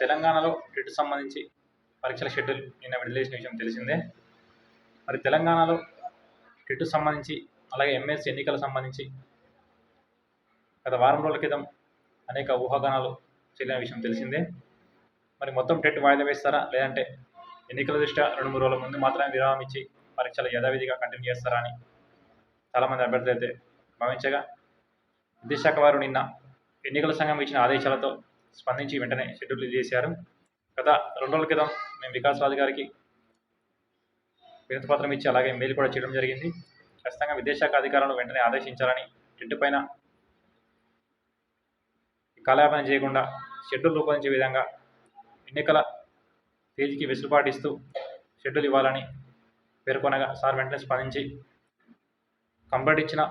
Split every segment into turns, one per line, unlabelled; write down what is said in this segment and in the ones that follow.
తెలంగాణలో టెట్ సంబంధించి పరీక్షల షెడ్యూల్ నిన్న విడుదల చేసిన విషయం తెలిసిందే. మరి తెలంగాణలో టెట్ సంబంధించి అలాగే ఎంఎస్ ఎన్నికల సంబంధించి గత వారం రోజుల క్రితం అనేక ఊహాగానాలు చెల్లిన విషయం తెలిసిందే. మరి మొత్తం టెట్ వాయిదా వేస్తారా? లేదంటే ఎన్నికల దృష్ట్యా రెండు మూడు రోజుల ముందు మాత్రమే విరామం ఇచ్చి పరీక్షలు యథావిధిగా కంటిన్యూ చేస్తారా అని చాలామంది అభ్యర్థులు అయితే భావించగా విద్యాశాఖ వారు నిన్న ఎన్నికల సంఘం ఇచ్చిన ఆదేశాలతో స్పందించి వెంటనే షెడ్యూల్ చేశారు. గత రెండు రోజుల క్రితం మేము వికాస్ రాజు గారికి వినతిపత్రం ఇచ్చి అలాగే మెయిల్ కూడా చేయడం జరిగింది. ఖచ్చితంగా విదేశాఖ అధికారులను వెంటనే ఆదేశించాలని టెట్ పైన కాలయాపన చేయకుండా షెడ్యూల్ రూపొందించే విధంగా ఎన్నికల తేదీకి వెసులుబాటు ఇస్తూ షెడ్యూల్ ఇవ్వాలని పేర్కొనగా సార్ వెంటనే స్పందించి కంప్లైంట్ ఇచ్చిన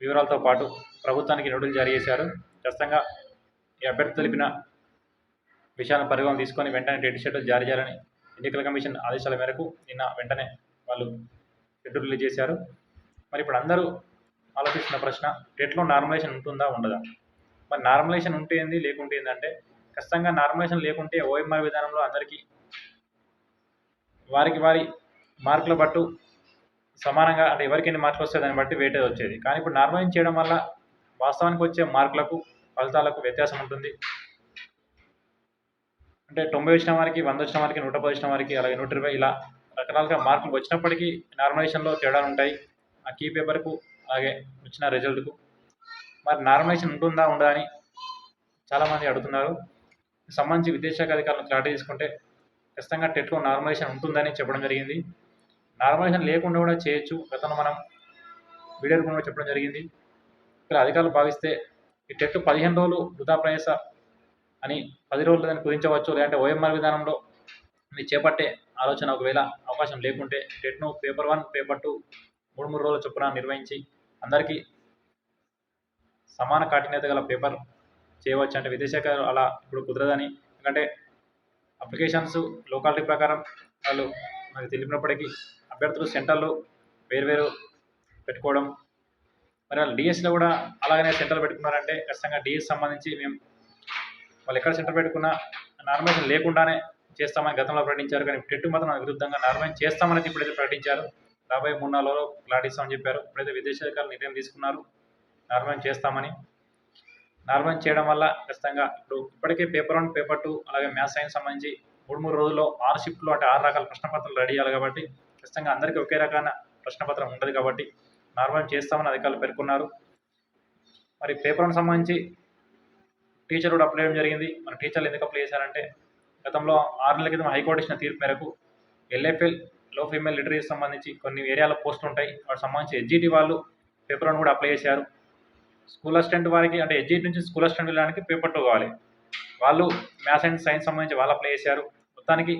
వివరాలతో పాటు ప్రభుత్వానికి నోటీసులు జారీ చేశారు. ఖచ్చితంగా ఈ అభ్యర్థి తెలిపిన విషయాలను పరిగణన తీసుకొని వెంటనే డేట్ షెడ్యూల్ జారీ చేయాలని ఎన్నికల కమిషన్ ఆదేశాల మేరకు నిన్న వెంటనే వాళ్ళు షెడ్యూల్ రిలీజ్ చేశారు. మరి ఇప్పుడు అందరూ ఆలోచిస్తున్న ప్రశ్న డెట్లో నార్మలైజేషన్ ఉంటుందా ఉండదా? మరి నార్మలైజేషన్ ఉంటే ఏంది లేకుంటే ఏంటంటే ఖచ్చితంగా నార్మలైజేషన్ లేకుంటే ఓఎంఆర్ విధానంలో అందరికీ వారికి వారి మార్కుల పట్టు సమానంగా అంటే ఎవరికి ఎన్ని మార్కులు వస్తాయి దాన్ని బట్టి వేటేజ్ వచ్చేది. కానీ ఇప్పుడు నార్మలైజ్ చేయడం వల్ల వాస్తవానికి వచ్చే మార్కులకు ఫలితాలకు వ్యత్యాసం ఉంటుంది. అంటే తొంభై వచ్చిన వారికి వంద వచ్చిన వారికి నూట పది వచ్చిన వారికి అలాగే నూట ఇరవై ఇలా రకరకాలుగా మార్కులు వచ్చినప్పటికీ నార్మలైజేషన్లో తేడాలు ఉంటాయి. ఆ కీ పేపర్కు అలాగే వచ్చిన రిజల్ట్కు. మరి నార్మలైజేషన్ ఉంటుందా ఉండదా అని చాలామంది అడుగుతున్నారు. సంబంధించి విదేశాఖ అధికారులను క్లారిటీ తీసుకుంటే ఖచ్చితంగా టెట్లో నార్మలైజేషన్ ఉంటుందని చెప్పడం జరిగింది. నార్మలైజేషన్ లేకుండా కూడా చేయొచ్చు. గతంలో మనం వీడియో రూపంలో చెప్పడం జరిగింది. ఇక్కడ అధికారులు భావిస్తే ఈ టెట్ పదిహేను రోజులు వృధా ప్రయాస అని పది రోజులు దాన్ని కుదించవచ్చు లేదంటే ఓఎంఆర్ విధానంలో మీరు చేపట్టే ఆలోచన ఒకవేళ అవకాశం లేకుంటే టెట్ను పేపర్ వన్ పేపర్ టూ మూడు మూడు రోజుల చొప్పున నిర్వహించి అందరికీ సమాన కాఠిన్యత గల పేపర్ చేయవచ్చు. అంటే విదేశాఖ అలా ఇప్పుడు కుదరదని. ఎందుకంటే అప్లికేషన్స్ లోకాలిటీ ప్రకారం వాళ్ళు మనకు తెలిపినప్పటికీ అభ్యర్థులు సెంటర్లు వేరు పెట్టుకోవడం మరి వాళ్ళు డిఎస్లో కూడా అలాగనే సెంటర్ పెట్టుకున్నారంటే ఖచ్చితంగా డిఎస్ సంబంధించి మేము వాళ్ళు ఎక్కడ సెంటర్ పెట్టుకున్నా నార్మలైజేషన్ లేకుండానే చేస్తామని గతంలో ప్రకటించారు. కానీ టెట్ మాత్రం విరుద్ధంగా నార్మలైజ్ చేస్తామని ఇప్పుడైతే ప్రకటించారు. రాబోయే మూడు నాలుగులో రోజులు చెప్పారు. ఇప్పుడైతే విదేశాధికారులు నిర్ణయం తీసుకున్నారు. నార్మలైజ్ చేస్తామని. నార్మలైజ్ చేయడం వల్ల ఖచ్చితంగా ఇప్పుడు ఇప్పటికే పేపర్ వన్ పేపర్ టూ అలాగే మ్యాథ్స్ సైన్స్ సంబంధించి మూడు మూడు రోజుల్లో ఆరు షిఫ్ట్లు అంటే ఆరు రకాల ప్రశ్నపత్రాలు రెడీ చేయాలి కాబట్టి ఖచ్చితంగా అందరికీ ఒకే రకమైన ప్రశ్నపత్రం ఉండదు కాబట్టి నార్మల్ చేస్తామని అధికారులు పేర్కొన్నారు. మరి పేపర్ సంబంధించి టీచర్ కూడా అప్లై చేయడం జరిగింది. మన టీచర్లు ఎందుకు అప్లై చేశారంటే గతంలో ఆరు నెలల క్రితం హైకోర్టు ఇచ్చిన తీర్పు మేరకు ఎల్ఎఫ్ఎల్లో ఫీమేల్ లిటరీకి సంబంధించి కొన్ని ఏరియాలో పోస్టులు ఉంటాయి. వాటికి సంబంధించి ఎడ్జిటి వాళ్ళు పేపర్ కూడా అప్లై చేశారు. స్కూల్ అసిస్టెంట్ వారికి అంటే ఎడ్జిటి నుంచి స్కూల్ అసిస్టెంట్ వెళ్ళడానికి పేపర్ టూ కావాలి వాళ్ళు మ్యాథ్స్ అండ్ సైన్స్ సంబంధించి వాళ్ళు అప్లై చేశారు. మొత్తానికి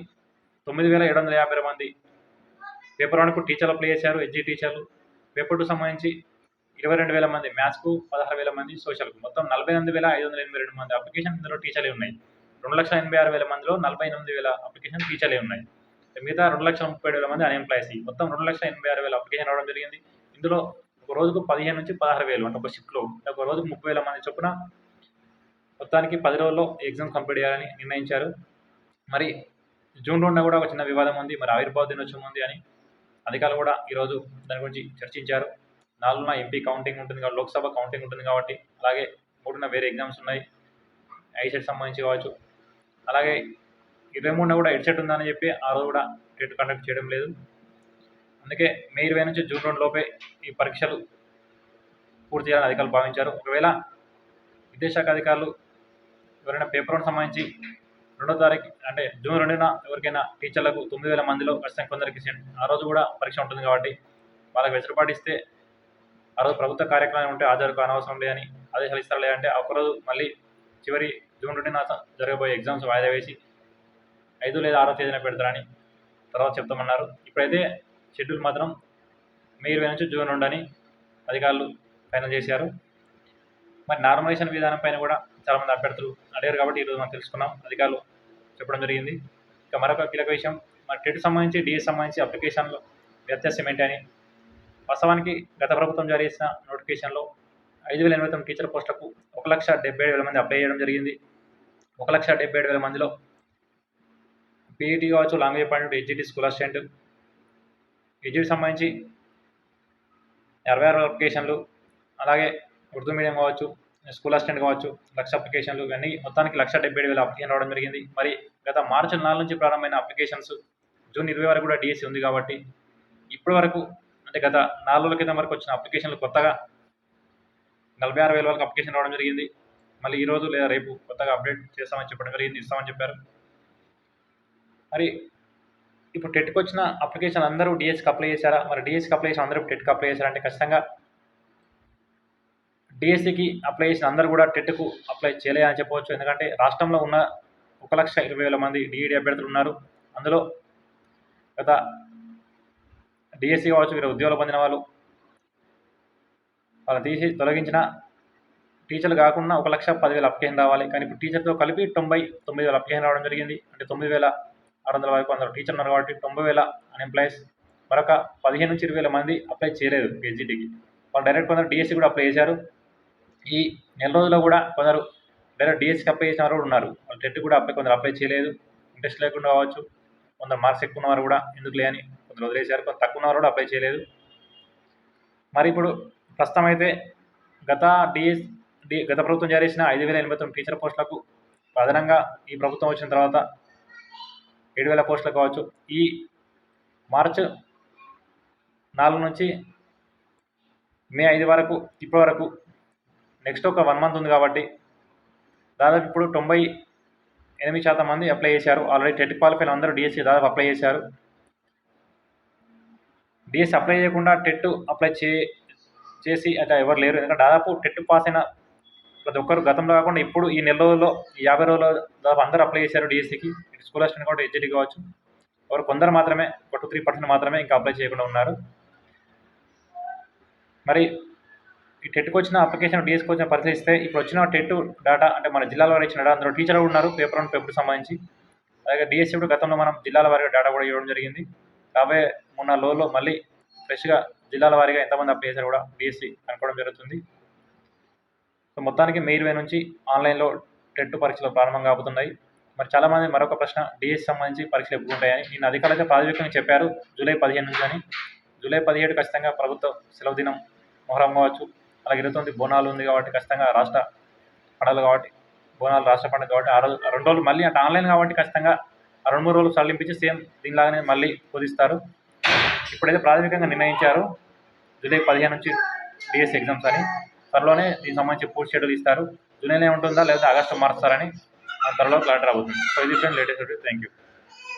తొమ్మిది వేల ఏడు వందల యాభై మంది పేపర్ వన్కు టీచర్లు అప్లై చేశారు ఎడ్జి టీచర్లు. రేపటి టూ సంబంధించి ఇరవై రెండు వేల మంది మ్యాథ్స్కు పదహారు వేల మంది సోషల్కు. మొత్తం నలభై ఎనిమిది వేల ఐదు వందల ఎనభై రెండు మంది అప్లికేషన్ ఇందులో టీచర్లే ఉన్నాయి. రెండు లక్షల ఎనభై ఆరు వేల మందిలో నలభై ఎనిమిది వేల అప్లికేషన్ టీచర్లే ఉన్నాయి. మిగతా రెండు లక్షల ముప్పై ఏడు వేల మంది అన్ఎంప్లాయీస్. మొత్తం రెండు లక్షల ఎనభై ఆరు వేల అప్లికేషన్ రావడం జరిగింది. ఇందులో ఒక రోజుకు పదిహేను నుంచి పదహారు వేలు అంటే ఒక షిఫ్ట్లో. ఒక రోజుకు ముప్పై వేల మంది చొప్పున మొత్తానికి పది రోజుల్లో ఎగ్జామ్ కంప్లీట్ చేయాలని నిర్ణయించారు. మరి జూన్ రెండున కూడా ఒక చిన్న వివాదం ఉంది. మరి ఆవిర్భావ దినోత్సవం ఉంది అని అధికారులు కూడా ఈరోజు దాని గురించి చర్చించారు. నాలుగున ఎంపీ కౌంటింగ్ ఉంటుంది కాబట్టి లోక్సభ కౌంటింగ్ ఉంటుంది కాబట్టి అలాగే మూడున వేరే ఎగ్జామ్స్ ఉన్నాయి. ఐసెట్ సంబంధించి కావచ్చు. అలాగే ఇరవై మూడున కూడా ఎడ్సెట్ ఉందని చెప్పి ఆ రోజు కూడా టెట్ కండక్ట్ చేయడం లేదు. అందుకే మే ఇరవై నుంచి జూన్ రెండు లోపే ఈ పరీక్షలు పూర్తి చేయాలని అధికారులు భావించారు. ఒకవేళ విద్యాశాఖ అధికారులు ఎవరైనా పేపర్కు సంబంధించి రెండో తారీఖు అంటే జూన్ రెండున ఎవరికైనా టీచర్లకు తొమ్మిది వేల మందిలో ఖచ్చితంగా కొందరికి ఆ రోజు కూడా పరీక్ష ఉంటుంది కాబట్టి వాళ్ళకి వెసులుబాటు ఇస్తే ఆ రోజు ప్రభుత్వ కార్యక్రమం ఉంటే హాజరు కానవసరం లేదని ఆదేశాలు ఇస్తారు లేదంటే ఒకరోజు మళ్ళీ చివరి జూన్ రెండున జరగబోయే ఎగ్జామ్స్ వాయిదా వేసి ఐదు లేదా ఆరో తేదీన పెడతారని తర్వాత చెప్తామన్నారు. ఇప్పుడైతే షెడ్యూల్ మాత్రం మే ఇరవై నుంచి జూన్ రెండు అని అధికారులు ఫైనల్ చేశారు. మరి నార్మలైజేషన్ విధానం పైన కూడా చాలామంది అభ్యర్థులు అడిగారు కాబట్టి ఈరోజు మనం తెలుసుకున్నాం. అధికారులు చెప్పడం జరిగింది. ఇక మరొక కీలక విషయం మరి టెట్ సంబంధించి డిఎస్ సంబంధించి అప్లికేషన్లో వ్యత్యాసం ఏంటి అని. వాస్తవానికి గత ప్రభుత్వం జారీ చేసిన నోటిఫికేషన్లో ఐదు వేల ఎనభై తొమ్మిది టీచర్ పోస్టులకు ఒక లక్ష డెబ్బై ఏడు వేల మంది అప్లై చేయడం జరిగింది. ఒక లక్ష డెబ్బై ఏడు వేల మందిలో పీఈటీ కావచ్చు లాంగ్వేజ్ పాయింట్ హెచ్జిటి స్కూల్ అసిస్టెంట్ హెచ్జిటి సంబంధించి అరవై ఆరు అప్లికేషన్లు అలాగే ఉర్దూ మీడియం కావచ్చు స్కూల్ అసిస్టెంట్ కావచ్చు లక్ష అప్లికేషన్లు ఇవన్నీ మొత్తానికి లక్ష డెబ్బై ఏడు వేల అప్లికేషన్ రావడం జరిగింది. మరి గత మార్చి నాలుగు నుంచి ప్రారంభమైన అప్లికేషన్స్ జూన్ ఇరవై వరకు కూడా డిఎస్సి ఉంది కాబట్టి ఇప్పటి వరకు అంటే గత నాలుగు రోజుల క్రితం వరకు వచ్చిన అప్లికేషన్లు కొత్తగా నలభై ఆరు వేల వరకు అప్లికేషన్ రావడం జరిగింది. మళ్ళీ ఈరోజు లేదా రేపు కొత్తగా అప్డేట్ చేస్తామని చెప్పడం జరిగింది ఇస్తామని చెప్పారు. మరి ఇప్పుడు టెట్కి వచ్చిన అప్లికేషన్ అందరూ డిఎస్కి అప్లై చేశారా? మరి డిఎస్కి అప్లై చేసిన అందరూ టెట్కి అప్లై చేశారంటే ఖచ్చితంగా డిఎస్సికి అప్లై చేసిన అందరూ కూడా టెట్కు అప్లై చేయలేదని చెప్పవచ్చు. ఎందుకంటే రాష్ట్రంలో ఉన్న ఒక లక్ష ఇరవై వేల మంది డిఈడి అభ్యర్థులు ఉన్నారు. అందులో గత డిఎస్సి కావచ్చు వీరు ఉద్యోగాలు పొందిన వాళ్ళు వాళ్ళని తీసి తొలగించిన టీచర్లు కాకుండా ఒక లక్ష పదివేల అప్లికేషన్ రావాలి. కానీ ఇప్పుడు టీచర్తో కలిపి తొంభై తొమ్మిది వేల అప్లికేషన్ రావడం జరిగింది. అంటే తొమ్మిది వేల ఆరు వందల వరకు అందరూ టీచర్ ఉన్నారు కాబట్టి తొంభై వేల అన్ఎంప్లాయీస్ మరొక పదిహేను నుంచి ఇరవై వేల మంది అప్లై చేయలేదు ఎస్జిటికి వాళ్ళు డైరెక్ట్ కొందరు డిఎస్సి కూడా అప్లై చేశారు. ఈ నెల రోజుల్లో కూడా కొందరు డైరెక్ట్ డిఎస్సికి అప్లై చేసిన వారు కూడా ఉన్నారు. వాళ్ళు టెట్ కూడా అప్లై కొందరు అప్లై చేయలేదు. ఇంట్రెస్ట్ లేకుండా కావచ్చు. కొందరు మార్క్స్ ఎక్కువ ఉన్నవారు కూడా ఎందుకు లేని కొందరు వదిలేశారు. కొంత తక్కువ ఉన్నవారు కూడా అప్లై చేయలేదు. మరి ఇప్పుడు ప్రస్తుతం అయితే గత డిఎస్ డి గత ప్రభుత్వం జారీ చేసిన ఐదు వేల ఎనభై తొమ్మిది టీచర్ పోస్టులకు అదనంగా ఈ ప్రభుత్వం వచ్చిన తర్వాత ఏడు వేల పోస్టులు కావచ్చు. ఈ మార్చ్ నాలుగు నుంచి మే ఐదు వరకు ఇప్పటి వరకు నెక్స్ట్ ఒక వన్ మంత్ ఉంది కాబట్టి దాదాపు ఇప్పుడు తొంభై ఎనిమిది శాతం మంది అప్లై చేశారు. ఆల్రెడీ టెట్ క్వాలిఫైలు అందరూ డిఎస్సి దాదాపు అప్లై చేశారు. డిఎస్సి అప్లై చేయకుండా టెట్ అప్లై చే చేసి అట్లా ఎవరు లేరు. ఎందుకంటే దాదాపు టెట్ పాస్ అయిన ప్రతి ఒక్కరు గతంలో కాకుండా ఇప్పుడు ఈ నెల రోజుల్లో యాభై రోజుల్లో దాదాపు అందరూ అప్లై చేశారు డిఎస్సికి స్కూల్ అసిస్టెంట్ కావచ్చు హెచ్డి కావచ్చు. ఎవరు కొందరు మాత్రమే ఒక టూ త్రీ పర్సెంట్ మాత్రమే ఇంకా అప్లై చేయకుండా ఉన్నారు. మరి ఈ టెట్కి వచ్చిన అప్లికేషన్ డిఎస్కి వచ్చిన పరిశీలిస్తే ఇప్పుడు వచ్చిన టెట్ డేటా అంటే మన జిల్లాల వారి ఇచ్చిన డేటా అందులో టీచర్ ఉన్నారు. పేపర్ అండ్ పేపర్ సంబంధించి. అలాగే డిఎస్సి కూడా గతంలో మనం జిల్లాల వారిగా డేటా కూడా ఇవ్వడం జరిగింది. రాబోయే మొన్న లోలో మళ్ళీ ఫ్రెష్గా జిల్లాల వారీగా ఎంతమంది అప్లై చేశారు కూడా డిఎస్సి అనుకోవడం జరుగుతుంది. సో మొత్తానికి మే నుంచి ఆన్లైన్లో టెట్ పరీక్షలు ప్రారంభం కాబోతున్నాయి. మరి చాలామంది మరొక ప్రశ్న డిఎస్ సంబంధించి పరీక్షలు ఎప్పుడు ఉంటాయని. నిన్న అధికారులైతే ప్రాథమికంగా చెప్పారు జూలై పదిహేను నుంచి అని. జూలై పదిహేడు ఖచ్చితంగా ప్రభుత్వ సెలవు దినం మొహరం కావచ్చు. అలాగే ఇరవై తొమ్మిది బోనాలు ఉంది కాబట్టి ఖచ్చితంగా రాష్ట్ర పండుగలు కాబట్టి బోనాలు రాష్ట్ర పండుగ కాబట్టి ఆ రోజు రెండు రోజులు మళ్ళీ అంటే ఆన్లైన్ కాబట్టి ఖచ్చితంగా ఆ రెండు మూడు రోజులు సడలింపించి సేమ్ దీనిలాగానే మళ్ళీ కుదిస్తారు. ఇప్పుడైతే ప్రాథమికంగా నిర్ణయించారు జూలై పదిహేను నుంచి డిఎస్ ఎగ్జామ్స్ అని. త్వరలోనే దీనికి సంబంధించి పూర్తి షెడ్యూల్ ఇస్తారు. జూలైలో ఉంటుందా లేదా ఆగస్టు మారుస్తారని త్వరలో క్లారిటీ రాబోతుంది. సో ఇది ఫ్రెండ్ లేటెస్ట్ థ్యాంక్ యూ.